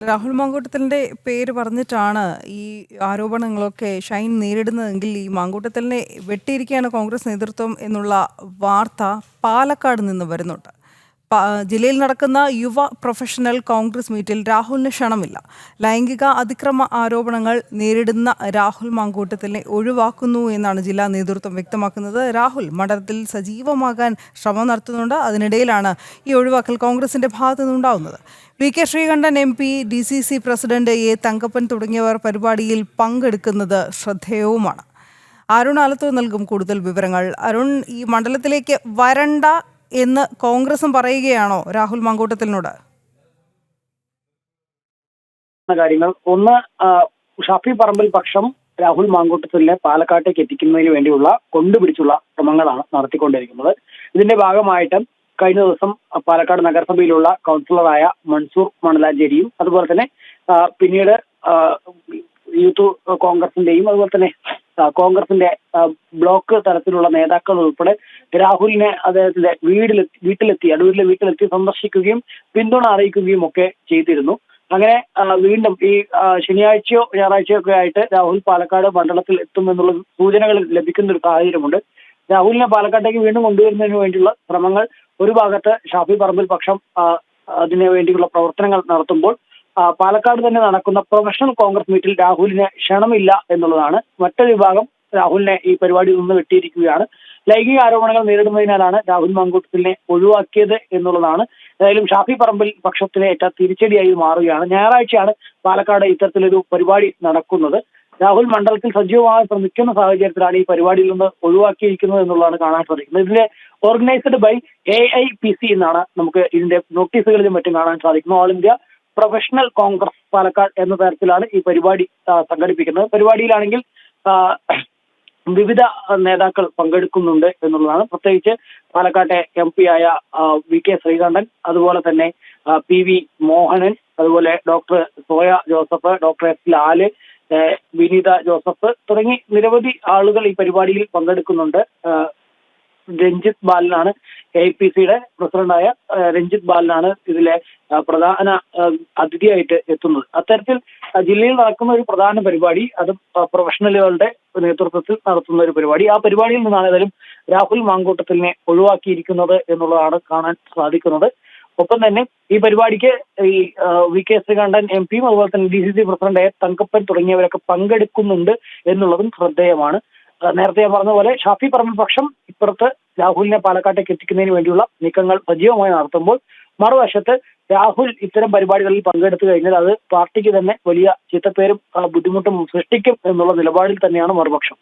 രാഹുൽ മാങ്കൂട്ടത്തലിന്റെ പേര് പറഞ്ഞിട്ടാണ് ഈ ആരോപണങ്ങളൊക്കെ ഷൈൻ നേരിടുന്നതെങ്കിൽ ഈ മാങ്കൂട്ടത്തിലിനെ വെട്ടിയിരിക്കുകയാണ് കോൺഗ്രസ് നേതൃത്വം എന്നുള്ള വാർത്ത പാലക്കാട് നിന്ന് വരുന്നുണ്ട്. ജില്ലയിൽ നടക്കുന്ന യുവ പ്രൊഫഷണൽ കോൺഗ്രസ് മീറ്റിൽ രാഹുലിന് ക്ഷണമില്ല. ലൈംഗിക അതിക്രമ ആരോപണങ്ങൾ നേരിടുന്ന രാഹുൽ മാങ്കൂട്ടത്തിനെ ഒഴിവാക്കുന്നു എന്നാണ് ജില്ലാ നേതൃത്വം വ്യക്തമാക്കുന്നത്. രാഹുൽ മണ്ഡലത്തിൽ സജീവമാകാൻ ശ്രമം നടത്തുന്നുണ്ട്. അതിനിടയിലാണ് ഈ ഒഴിവാക്കൽ കോൺഗ്രസിന്റെ ഭാഗത്തു നിന്നുണ്ടാവുന്നത്. V K Sreekandan M P D C C president A Thankappan തുടങ്ങിയവർ പരിപാടിയിൽ പങ്കെടുക്കുന്നത് ശ്രദ്ധേയവുമാണ്. അരുൺ ആലത്തൂർ നൽകും കൂടുതൽ വിവരങ്ങൾ. അരുൺ ഈ മണ്ഡലത്തിലേക്ക് വരണ്ട എന്ന് കോൺഗ്രസും പറയുകയാണോ രാഹുൽ മങ്കൂട്ടത്തിനോട് കാര്യങ്ങൾ. ഒന്ന് ഷാഫി പറമ്പിൽ പക്ഷം രാഹുൽ മാങ്കൂട്ടത്തിലെ പാലക്കാട്ടേക്ക് എത്തിക്കുന്നതിന് വേണ്ടിയുള്ള കൊണ്ടുപിടിച്ചുള്ള ശ്രമങ്ങളാണ് നടത്തിക്കൊണ്ടിരിക്കുന്നത്. ഇതിന്റെ ഭാഗമായിട്ട് കഴിഞ്ഞ ദിവസം പാലക്കാട് നഗരസഭയിലുള്ള കൗൺസിലറായ മൻസൂർ മണലാഞ്ചേരിയും അതുപോലെ തന്നെ പിന്നീട് യൂത്ത് കോൺഗ്രസിന്റെയും അതുപോലെ തന്നെ കോൺഗ്രസിന്റെ ബ്ലോക്ക് തലത്തിലുള്ള നേതാക്കൾ ഉൾപ്പെടെ രാഹുലിനെ അദ്ദേഹത്തിന്റെ വീടിലെ വീട്ടിലെത്തി അടൂരിലെ വീട്ടിലെത്തി സന്ദർശിക്കുകയും പിന്തുണ അറിയിക്കുകയും ഒക്കെ ചെയ്തിരുന്നു. അങ്ങനെ വീണ്ടും ഈ ശനിയാഴ്ചയോ ഞായറാഴ്ചയോ ഒക്കെ ആയിട്ട് രാഹുൽ പാലക്കാട് മണ്ഡലത്തിൽ എത്തുമെന്നുള്ള സൂചനകൾ ലഭിക്കുന്ന ഒരു സാഹചര്യമുണ്ട്. രാഹുലിനെ പാലക്കാട്ടേക്ക് വീണ്ടും കൊണ്ടുവരുന്നതിന് വേണ്ടിയുള്ള ശ്രമങ്ങൾ ഒരു ഭാഗത്ത് ഷാഫി പറമ്പിൽ പക്ഷം അതിനു വേണ്ടിയുള്ള പ്രവർത്തനങ്ങൾ നടത്തുമ്പോൾ പാലക്കാട് തന്നെ നടക്കുന്ന പ്രൊഫഷണൽ കോൺഗ്രസ് മീറ്റിൽ രാഹുലിന് ക്ഷണമില്ല എന്നുള്ളതാണ്. മറ്റൊരു വിഭാഗം രാഹുലിനെ ഈ പരിപാടിയിൽ നിന്ന് വെട്ടിയിരിക്കുകയാണ്. ലൈംഗിക ആരോപണങ്ങൾ നേരിടുന്നതിനാലാണ് രാഹുൽ മങ്കൂട്ടത്തിനെ ഒഴിവാക്കിയത് എന്നുള്ളതാണ്. ഏതായാലും ഷാഫി പറമ്പിൽ പക്ഷത്തിന് ഏറ്റ തിരിച്ചടിയായി മാറുകയാണ്. ഞായറാഴ്ചയാണ് പാലക്കാട് ഇത്തരത്തിലൊരു പരിപാടി നടക്കുന്നത്. രാഹുൽ മണ്ഡലത്തിൽ സജീവമായി ശ്രമിക്കുന്ന സാഹചര്യത്തിലാണ് ഈ പരിപാടിയിൽ നിന്ന് ഒഴിവാക്കിയിരിക്കുന്നത് എന്നുള്ളതാണ് കാണാൻ സാധിക്കുന്നത്. ഇതിന്റെ organised by A I P C എന്നാണ് നമുക്ക് ഇതിന്റെ നോട്ടീസുകളിലും മറ്റും കാണാൻ സാധിക്കുന്നത്. All India professional Congress Palakkad എന്ന തരത്തിലാണ് ഈ പരിപാടി സംഘടിപ്പിക്കുന്നത്. പരിപാടിയിലാണെങ്കിൽ വിവിധ നേതാക്കൾ പങ്കെടുക്കുന്നുണ്ട് എന്നുള്ളതാണ്. പ്രത്യേകിച്ച് പാലക്കാട്ടെ എം പി ആയ വി കെ ശ്രീകണ്ഠൻ അതുപോലെ തന്നെ പി വി മോഹനൻ അതുപോലെ doctor Soya Joseph doctor S Lal Vineetha Joseph തുടങ്ങി നിരവധി ആളുകൾ ഈ പരിപാടിയിൽ പങ്കെടുക്കുന്നുണ്ട്. രഞ്ജിത്ത് ബാലനാണ് എ പി സിയുടെ പ്രസിഡന്റായ രഞ്ജിത്ത് ബാലനാണ് ഇതിലെ പ്രധാന അതിഥിയായിട്ട് എത്തുന്നത്. അത്തരത്തിൽ ജില്ലയിൽ നടക്കുന്ന ഒരു പ്രധാന പരിപാടി അത് പ്രൊഫഷണലുകളുടെ നേതൃത്വത്തിൽ നടത്തുന്ന ഒരു പരിപാടി. ആ പരിപാടിയിൽ നിന്നാണ് ഏതായാലും രാഹുൽ മാങ്കൂട്ടത്തിനെ ഒഴിവാക്കിയിരിക്കുന്നത് എന്നുള്ളതാണ് കാണാൻ സാധിക്കുന്നത്. ഒപ്പം തന്നെ ഈ പരിപാടിക്ക് ഈ വി കെ ശ്രീകണ്ഠൻ എം പിയും അതുപോലെ തന്നെ D C C president A Thankappan തുടങ്ങിയവരൊക്കെ പങ്കെടുക്കുന്നുണ്ട് എന്നുള്ളതും ശ്രദ്ധേയമാണ്. നേരത്തെ ഞാൻ പറഞ്ഞ പോലെ ഷാഫി പറമ്പിൽ പക്ഷം ഇപ്പുറത്ത് രാഹുലിനെ പാലക്കാട്ടേക്ക് എത്തിക്കുന്നതിന് വേണ്ടിയുള്ള നീക്കങ്ങൾ സജീവമായി നടത്തുമ്പോൾ മറുവശത്ത് രാഹുൽ ഇത്തരം പരിപാടികളിൽ പങ്കെടുത്തു കഴിഞ്ഞാൽ അത് പാർട്ടിക്ക് തന്നെ വലിയ ചീത്തപ്പേരും ബുദ്ധിമുട്ടും സൃഷ്ടിക്കും എന്നുള്ള നിലപാടിൽ തന്നെയാണ് മറുപക്ഷം.